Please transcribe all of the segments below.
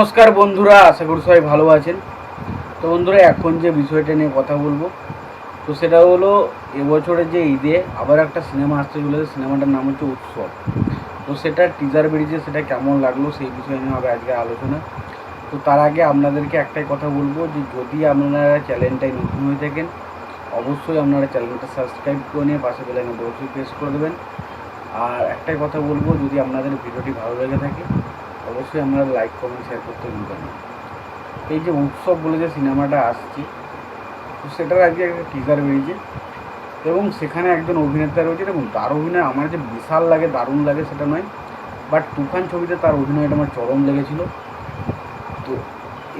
নমস্কার বন্ধুরা, আশা করি সবাই ভালো আছেন। তো বন্ধুরা, এখন যে বিষয়টা নিয়ে কথা বলব, তো সেটা হলো এবছরের যে ঈদে আবার একটা সিনেমা আসতে চলেছে সিনেমাটার নাম হচ্ছে উৎসব। তো সেটা টিজার বেরিয়েছে, সেটা কেমন লাগল সেই বিষয় নিয়ে হবে আজকে আলোচনা। তো তার আগে আপনাদেরকে একটাই কথা বলব যে যদি আপনারা চ্যানেলটাই নতুন হয়ে থাকেন, অবশ্যই আপনারা চ্যানেলটা সাবস্ক্রাইব করে নিয়ে পাশে বেলাইন অবশ্যই প্রেস করে দেবেন। আর একটাই কথা বলব, যদি আপনাদের ভিডিওটি ভালো লেগে থাকে অবশ্যই আপনারা লাইক কমেন্ট শেয়ার করতে ভুলবেন না। এই যে উৎসব বলে যে সিনেমাটা আসছে, তো সেটার আজকে একটা টিজার বেরিয়েছে এবং সেখানে একজন অভিনেতা রয়েছে। এবং তার অভিনয় আমার যে বিশাল লাগে, দারুণ লাগে সেটা নয় বাট তুফান ছবিতে তার অভিনয়টা আমার চরম লেগেছিল। তো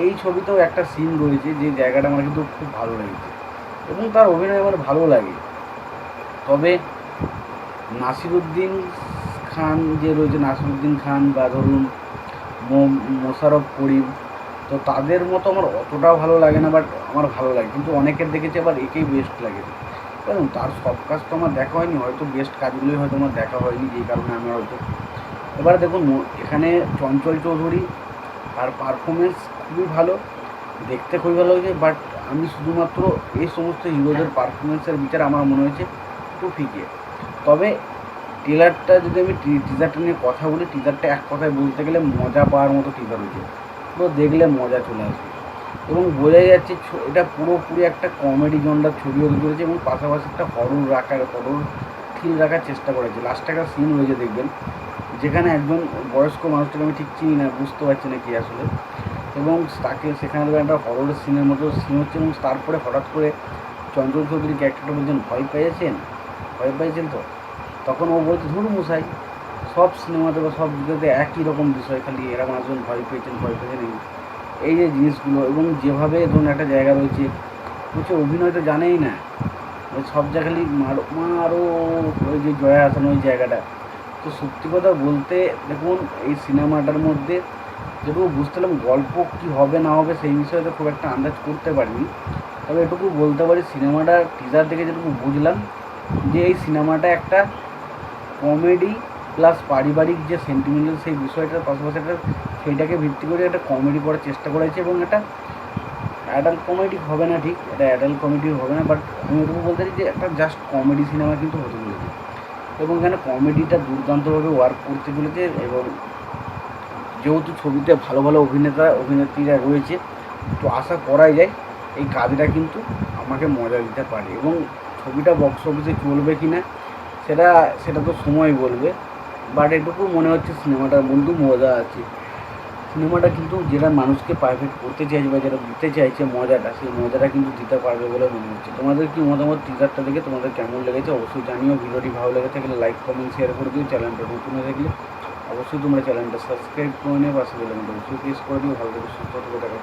এই ছবিতেও একটা সিন রয়েছে যে জায়গাটা আমার কিন্তু খুব ভালো লেগেছে এবং তার অভিনয় আমার ভালো লাগে। তবে নাসিরুদ্দিন খান যে রয়েছে, নাসিরুদ্দিন খান বা ধরুন মো- মোশাররফ করিম, তো তাদের মতো আমার অতটাও ভালো লাগে না বাট আমার ভালো লাগে। কিন্তু অনেকের দেখেছি আবার একেই বেস্ট লাগে। কারণ তার সব কাজ তো আমার দেখা হয়নি, হয়তো বেস্ট কাজগুলোই হয়তো আমার দেখা হয়নি, যেই কারণে আমি হয়তো এবার দেখুন এখানে চঞ্চল চৌধুরী, তার পারফরমেন্স খুবই ভালো, দেখতে খুবই ভালো হয়েছে বাট আমি শুধুমাত্র এই সমস্ত হিরোদের পারফরমেন্সের বিচার আমার মনে হয়েছে একটু ফিকে তবে টিজারটা যদি আমি টিজারটা নিয়ে কথা বলি টিজারটা এক কথায় বলতে গেলে মজা পাওয়ার মতো টিজার হয়েছে। পুরো দেখলে মজা চলে আসবে। এবং বোঝাই যাচ্ছে এটা পুরোপুরি একটা কমেডি জনরার ছবি হতে চলেছে এবং পাশাপাশি একটা হরর রাখার হরর ফিল রাখার চেষ্টা করেছে। লাস্টে একটা সিন হয়েছে দেখবেন, যেখানে একজন বয়স্ক মানুষটাকে আমি ঠিক চিনি না, বুঝতে পারছি না কি আসলে। এবং তাকে সেখানে একটা হরর সিনের মতো সিন হচ্ছে এবং তারপরে হঠাৎ করে চঞ্চল চৌধুরী ক্যারেক্টারটা বলছেন, ভয় পেয়েছেন? ভয় পেয়েছেন তো? তখন ও বলছে ধরুন মশাই, সব সিনেমাতে বা সব ভিডিওতে একই রকম বিষয়, খালি এরকম মানুষজন ভয় পেয়েছেন ভয় পেয়েছেন এই এই যে জিনিসগুলো এবং যেভাবে ধরুন একটা জায়গা রয়েছে বলছে অভিনয় তো জানেই না ওই সব জায়গা খালি মারো মারো ওই যে জয়া হাসান ওই জায়গাটা। তো সত্যি কথা বলতে, দেখুন, এই সিনেমাটার মধ্যে যেটুকু বুঝতে পারলাম গল্প কী হবে, না হবে, সেই বিষয়ে তো খুব একটা আন্দাজ করতে পারিনি। তবে এটুকু বলতে পারি সিনেমাটা টিজার থেকে যেটুকু বুঝলাম যে এই সিনেমাটা একটা কমেডি প্লাস পারিবারিক যে সেন্টিমেন্টাল সেই বিষয়টার পাশাপাশি একটা সেইটাকে ভিত্তি করে একটা কমেডি করার চেষ্টা করেছে এবং এটা অ্যাডাল্ট কমেডি হবে না ঠিক, এটা অ্যাডাল্ট কমেডি হবে না বাট আমি এটুকু বলতে চাই যে একটা জাস্ট কমেডি সিনেমা কিন্তু হতে চলেছে। এবং এখানে কমেডিটা দুর্দান্তভাবে ওয়ার্ক করতে চলেছে এবং যেহেতু ছবিতে ভালো ভালো অভিনেতা, অভিনেত্রীরা রয়েছে, তো আশা করাই যায় এই কাজটা কিন্তু আমাকে মজা দিতে পারে এবং ছবিটা বক্স অফিসে চলবে কি না সেটা সেটা তো সময় বলবে বাট এটুকু মনে হচ্ছে সিনেমাটার বন্ধু মজা আছে। সিনেমাটা কিন্তু যেটা মানুষকে পারফেক্ট করতে চাইছে বা যেটা দিতে চাইছে মজাটা, সেই মজাটা কিন্তু দিতে পারবে বলে মনে হচ্ছে। তোমাদের কি মতামত টিজারটা দেখে তোমাদের কেমন লেগেছে? অবশ্যই জানিও। ভিডিওটি ভালো লেগে থাকলে লাইক কমেন্ট শেয়ার করে দিও। চ্যানেলটা নতুন হয়ে থাকলে অবশ্যই তোমরা চ্যানেলটা সাবস্ক্রাইব করে নিও, পাশে বেলাইনটা অবশ্যই প্রেস করে দিও। ভালো থেকে, সুস্থ থেকে, দেখা।